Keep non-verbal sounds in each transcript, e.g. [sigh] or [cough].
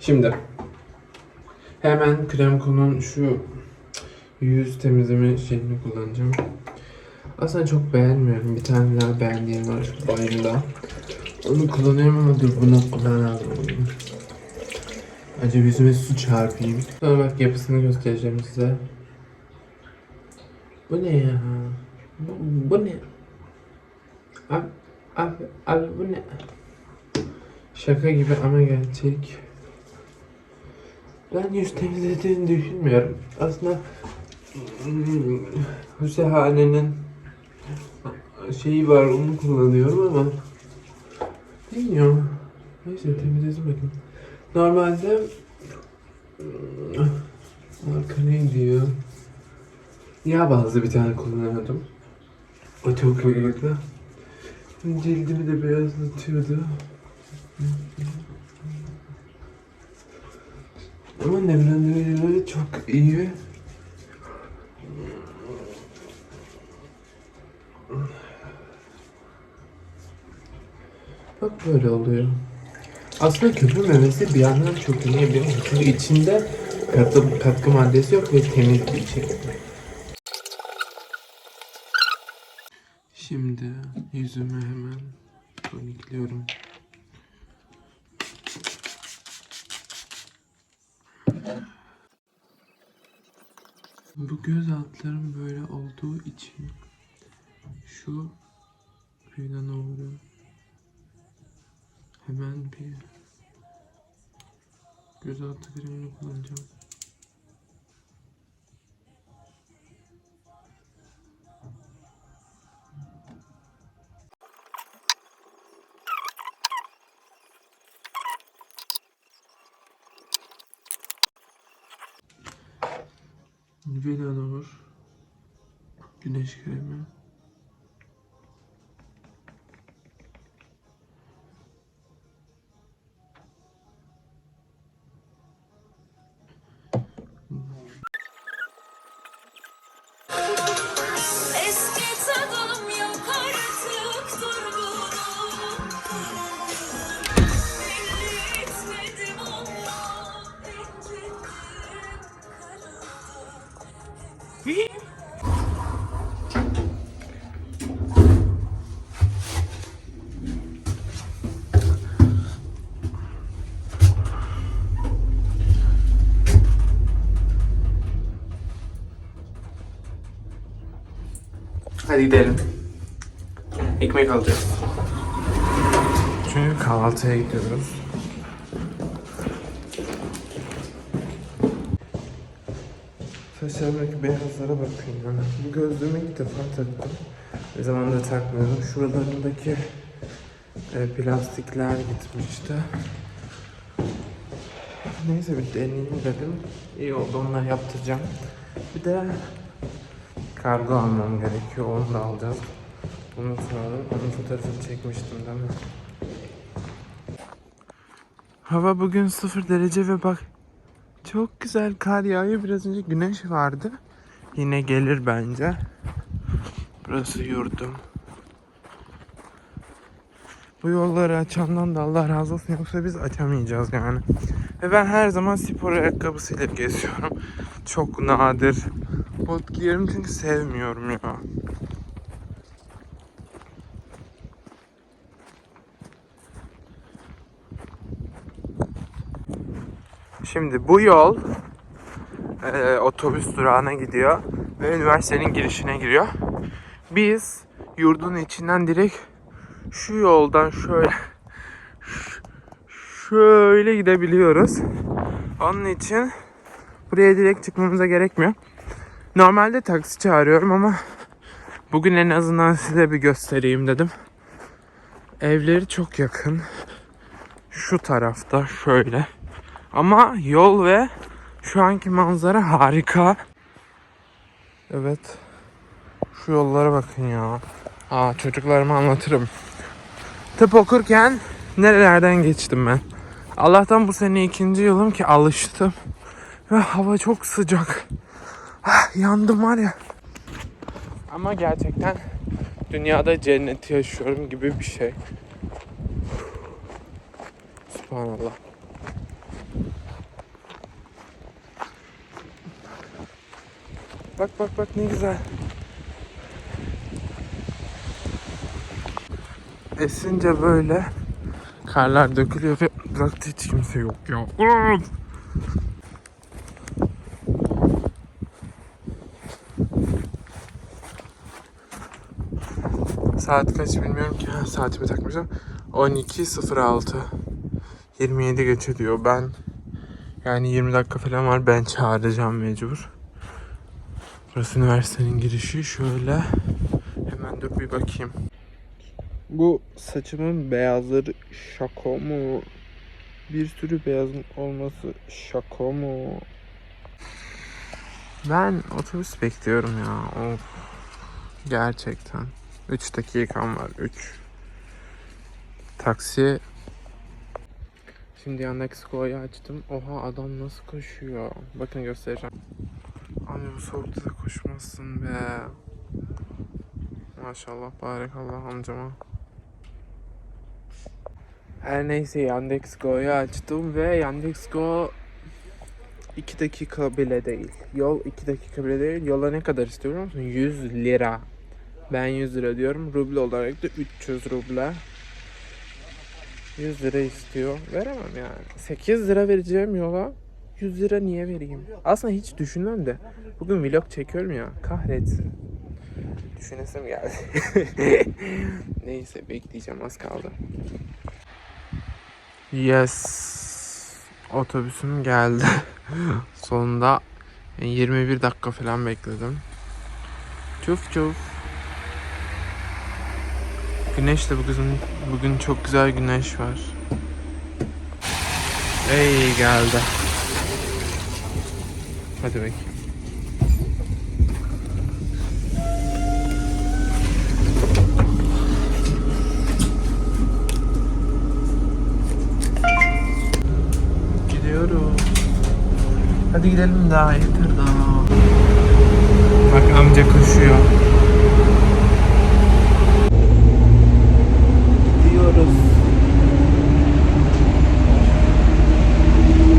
Şimdi hemen Kremko'nun şu yüz temizleme şeyini kullanacağım. Aslında çok beğenmiyorum. Bir tane daha beğendiğim var bayımda. Onu kullanıyorum ama dur bunu kullanalım. Acaba yüzüme su çarpayım. Sonra bak yapısını göstereceğim size. Bu ne ya? Bu, bu ne? Abi, abi, abi bu ne? Şaka gibi ama gerçek. Ben yüz temizlediğini düşünmüyorum. Aslında hmm, Hüsehane'nin şeyi var onu kullanıyorum ama bilmiyorum. Neyse temizledim bakayım. Normalde hmm, marka ne diyor? Yağ bazlı bir tane kullanıyordum. O çok iyiydi. Cildimi de beyazlatıyordu. Ama nemlendirici çok iyi. Bak böyle oluyor. Aslında köpürmemesi bir yandan çok iyi biliyor? Çünkü içinde katkı, katkı maddesi yok ve temiz bir şey. Şimdi yüzümü hemen tonikliyorum. Bu göz altlarım böyle olduğu için şu kıyıdan doğru hemen bir göz altı kremini kullanacağım. Velanor güneş kremi. Hadi gidelim. Ekmek alacağız. Çünkü kahvaltıya gidiyoruz. Saçlarımdaki beyazlara bakın ya. Bu gözlüğümü ilk defa taktım. Ne zaman da takmıyorum. Şuralarındaki e, plastikler gitmişti. Neyse bir deneyeyim dedim. İyi oldu onları yaptıracağım. Bir de kargo almam gerekiyor. Onu da alacağız. Bunu soralım. Onun fotoğrafını çekmiştim değil mi? Hava bugün sıfır derece ve bak çok güzel kar yağıyor. Biraz önce güneş vardı. Yine gelir bence. Burası yurdum. Bu yolları açandan da Allah razı olsun yoksa biz açamayacağız yani. Ve ben her zaman spor ayakkabısıyla geziyorum. Çok nadir. Bot giyerim çünkü sevmiyorum ya. Şimdi bu yol e, otobüs durağına gidiyor ve üniversitenin girişine giriyor. Biz yurdun içinden direkt şu yoldan şöyle şöyle gidebiliyoruz. Onun için buraya direkt çıkmamıza gerekmiyor. Normalde taksi çağırıyorum ama bugün en azından size bir göstereyim dedim. Evleri çok yakın. Şu tarafta şöyle. Ama yol ve şu anki manzara harika. Evet. Şu yollara bakın ya. Aa çocuklarıma anlatırım. Tıp okurken nerelerden geçtim ben. Allah'tan bu sene ikinci yılım ki alıştım. Ve hava çok sıcak. Ah, yandım var ya. Ama gerçekten dünyada cenneti yaşıyorum gibi bir şey. Subhanallah. Bak bak bak ne güzel. Esince böyle karlar dökülüyor ve durakta hiç kimse yok ya. Saat kaç bilmiyorum ki. Saatimi takmışım. 12.06 27 geçe diyor. Ben yani 20 dakika falan var. Ben çağıracağım mecbur. Burası üniversitenin girişi. Şöyle hemen dur bir bakayım. Bu saçımın beyazları şaka mı? Bir sürü beyazın olması şaka mı? Ben otobüs bekliyorum ya. Of. Gerçekten. 3 dakikam var. 3. Taksi. Şimdi yandaki Sko'yu açtım. Oha adam nasıl koşuyor. Bakın göstereceğim. Abi bu soğukta da koşmazsın be. Maşallah barekallah amcama. Her neyse Yandex Go'yu açtım ve Yandex Go 2 dakika bile değil. Yol 2 dakika bile değil. Yola ne kadar istiyor musun? 100 lira. Ben 100 lira diyorum. Ruble olarak da 300 ruble. 100 lira istiyor. Veremem yani. 8 lira vereceğim yola. 100 lira niye vereyim? Aslında hiç düşünmem de. Bugün vlog çekiyorum ya. Kahretsin. Düşünesim geldi. [laughs] Neyse bekleyeceğim az kaldı. Yes. Otobüsüm geldi. [laughs] Sonunda 21 dakika falan bekledim. Çuf çuf. Güneş de bugün bugün çok güzel güneş var. Ey geldi. Hadi bakayım. Hadi gidelim daha yeter daha. Bak amca koşuyor. Gidiyoruz.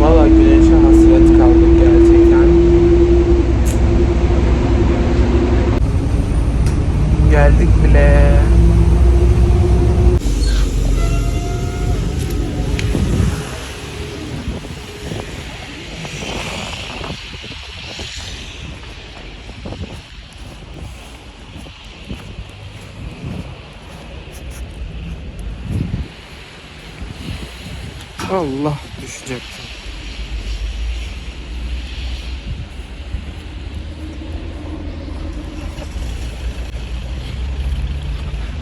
Valla güneşe hasret kaldık gerçekten. Geldik bile. Allah düşecektim.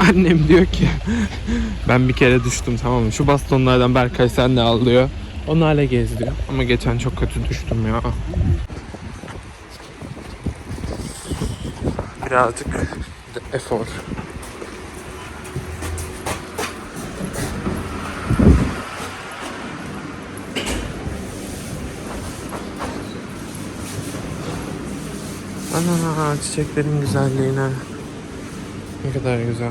Annem diyor ki ben bir kere düştüm tamam mı? Şu bastonlardan Berkay sen de al diyor. Onlarla gez diyor. Ama geçen çok kötü düştüm ya. Birazcık efor. Ana çiçeklerin güzelliğine. Ne kadar güzel.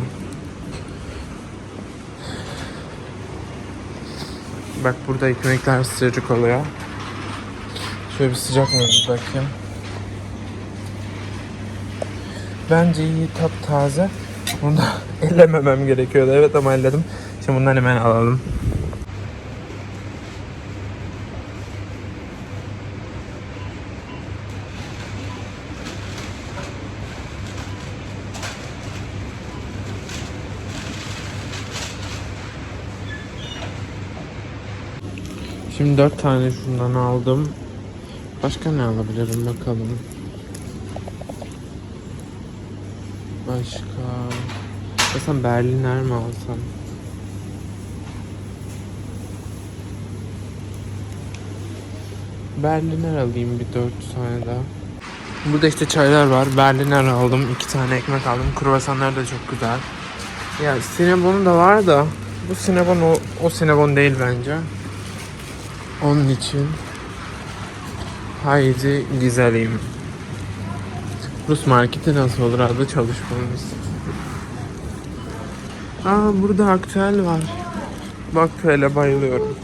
Bak burada ekmekler sıcacık oluyor. Şöyle bir sıcak mı bakayım. Bence iyi tat taze. Bunu da [laughs] ellememem gerekiyordu. Evet ama elledim. Şimdi bundan hemen alalım. Şimdi dört tane şundan aldım. Başka ne alabilirim bakalım. Başka... Mesela Berliner mi alsam? Berliner alayım bir dört tane daha. Burada işte çaylar var. Berliner aldım. iki tane ekmek aldım. Kruvasanlar da çok güzel. Ya Cinnabon da var da Bu Cinnabon o, o Cinnabon değil bence. Onun için haydi güzelim. Rus marketi nasıl olur adlı çalışmamız. Aa burada aktüel var. Bu aktüele bayılıyorum.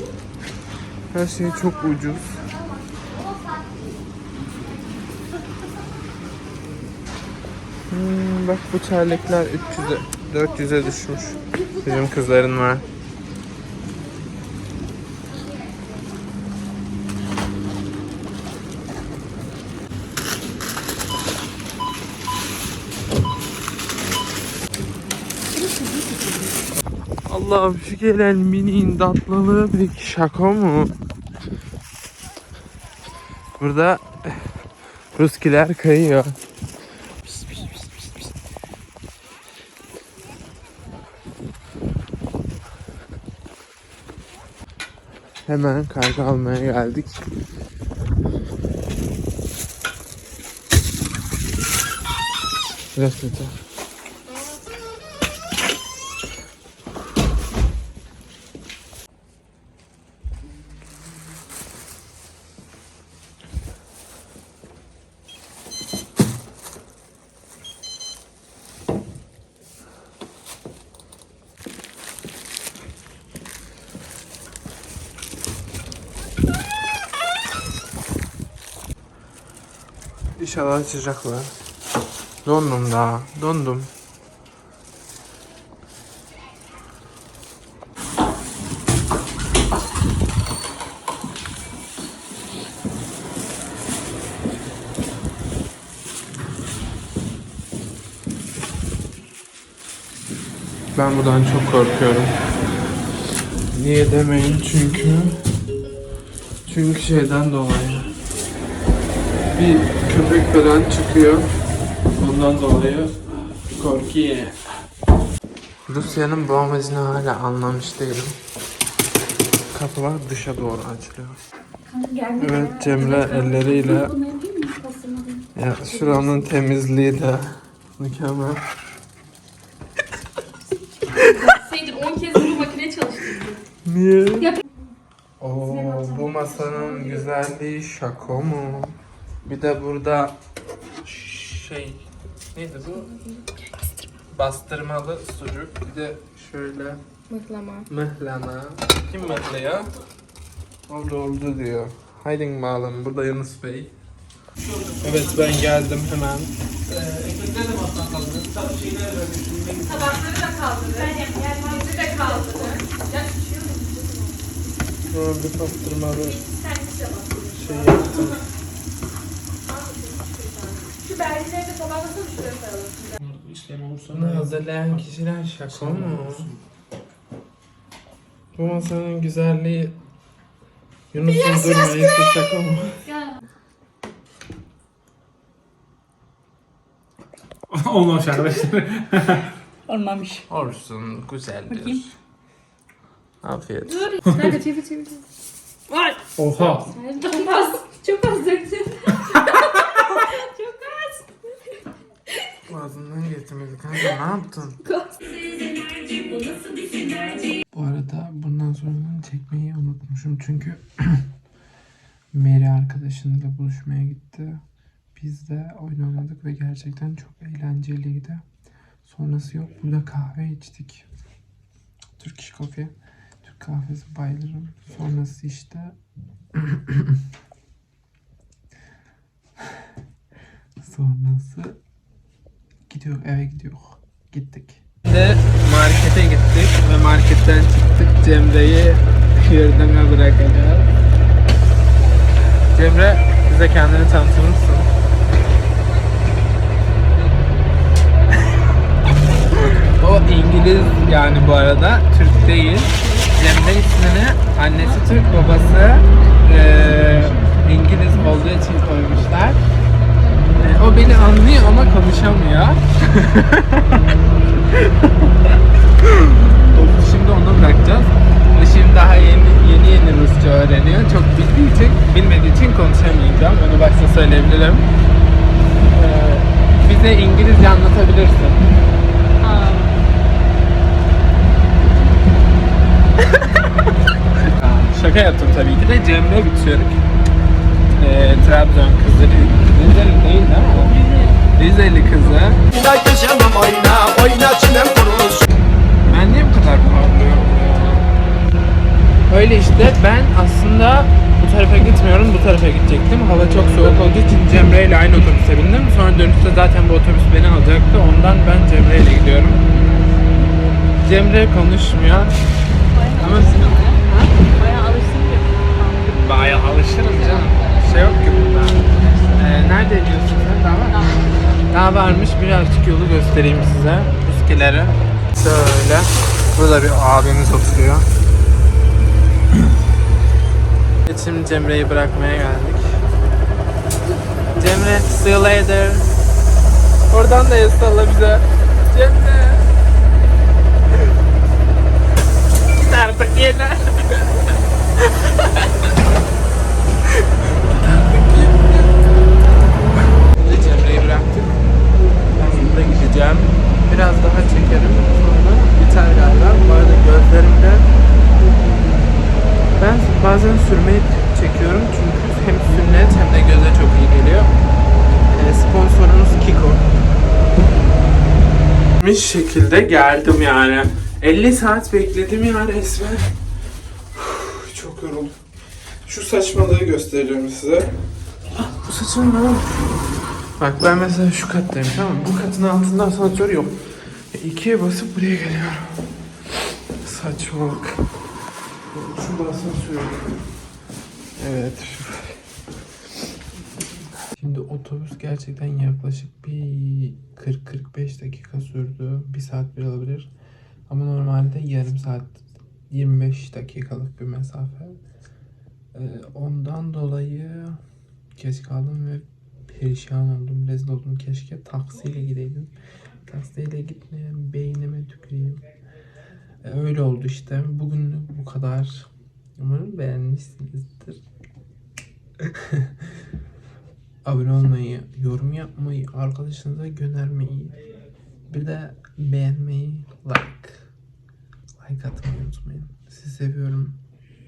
Her şey çok ucuz. Hmm, bak bu terlikler 300'e 400'e düşmüş. Bizim kızların var. Allah'ım şu gelen miniğin tatlılığı peki şaka mı? Burada Ruskiler kayıyor. Hemen karga almaya geldik. Biraz kötü. İnşallah açacaklar. Dondum daha. Dondum. Ben buradan çok korkuyorum. Niye demeyin çünkü çünkü şeyden dolayı bir köpek falan çıkıyor. Ondan dolayı korkuyor. Rusya'nın bu amacını hala anlamış değilim. Kapılar dışa doğru açılıyor. Evet Cemre elleriyle ya şuranın temizliği de mükemmel. Seydir 10 kez bu makine çalıştırdım. Niye? Oo, bu masanın güzelliği şaka mı? Bir de burada şey neydi bu? Bastırmalı sucuk. Bir de şöyle Mıhlama. mıhlama. Kim mıhlıyor? Oldu oldu diyor. Haydin bakalım. Burada Yunus Bey. Evet ben geldim hemen. Tabakları da kaldırdı. Yerleri de kaldırdı. Böyle bak. şey yaptım. Şu belgeleri de tabaklasana şuraya koyalım. Bunu hazırlayan kişiler şaka mı? Bu masanın güzelliği Yunus'un durmayışı şaka mı? [laughs] Olmamış arkadaşlar. [laughs] [laughs] Olmamış. Olsun, güzeldir. Bakayım. Afiyet. Nerede çevir çevir. Var. Oha. Çok az. Çok az döktün. [laughs] Çok az. Ağzından getirmedi kanka ne yaptın? Bu arada bundan sonradan çekmeyi unutmuşum çünkü [clears throat] Mary arkadaşıyla buluşmaya gitti. Biz de oyun oynadık ve gerçekten çok eğlenceliydi. Sonrası yok. Burada kahve içtik. Türk iş Coffee. Kahvesi bayılırım. Sonrası işte sonrası gidiyor eve gidiyor. Gittik. Şimdi markete gittik ve marketten çıktık. Cemre'yi yurduna bırakacağız. Cemre bize kendini tanıtır mısın? [laughs] o İngiliz yani bu arada Türk değil. Cemre ismini annesi Türk babası eee, İngiliz olduğu için koymuşlar. E, o beni anlıyor ama konuşamıyor. [laughs] Şimdi onu bırakacağız. Şimdi daha yeni yeni yeni Rusça öğreniyor. Çok bildiği için, bilmediği için konuşamayacağım. Onu başta söyleyebilirim. Ee, bize İngilizce anlatabilirsin. Cemre bir Türk. Ee, Trabzon kızı. Rizeli değil değil mi? Rizeli kızı. Ben niye bu kadar parlıyorum ya? Öyle işte ben aslında bu tarafa gitmiyorum bu tarafa gidecektim. Hava çok soğuk olduğu için Cemre ile aynı otobüse bindim. Sonra dönüşte zaten bu otobüs beni alacaktı. Ondan ben Cemre ile gidiyorum. Cemre konuşmuyor. Ama. Bayağı alışırım canım. Şey yok ki burada. Ee, nerede diyorsun sen? Daha var mı? Daha varmış. Birazcık yolu göstereyim size. Üskilere. Şöyle. Burada bir abimiz oturuyor. [clears throat] Şimdi Cemre'yi bırakmaya geldik. Cemre, see you later. Oradan da el bize. Cemre. [laughs] Artık yine. [laughs] gideceğim. Biraz daha çekerim. Sonra biter galiba. Bu arada gözlerimde ben bazen sürmeyi çekiyorum çünkü hem sünnet hem de göze çok iyi geliyor. Ee, sponsorumuz Kiko. Bir şekilde geldim yani. 50 saat bekledim ya resmen. Uf, Çok yoruldum. Şu saçmalığı gösteriyorum size. Bu saçım ne? Bak ben mesela şu kattayım tamam mı? Bu katın altında asansör yok. E, İkiye basıp buraya geliyorum. Saçmalık. Şurada asansör yok. Evet. Şimdi otobüs gerçekten yaklaşık bir 40-45 dakika sürdü. Bir saat bile olabilir. Ama normalde yarım saat 25 dakikalık bir mesafe. Ee, ondan dolayı geç kaldım ve perişan oldum, rezil oldum. Keşke taksiyle gideydim. Taksiyle gitmeyen beynime tüküreyim. Ee, öyle oldu işte. Bugün bu kadar. Umarım beğenmişsinizdir. [laughs] Abone olmayı, yorum yapmayı, arkadaşınıza göndermeyi, bir de beğenmeyi, like, like atmayı unutmayın. Sizi seviyorum.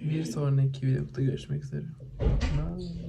Bir sonraki videoda görüşmek üzere. Bye.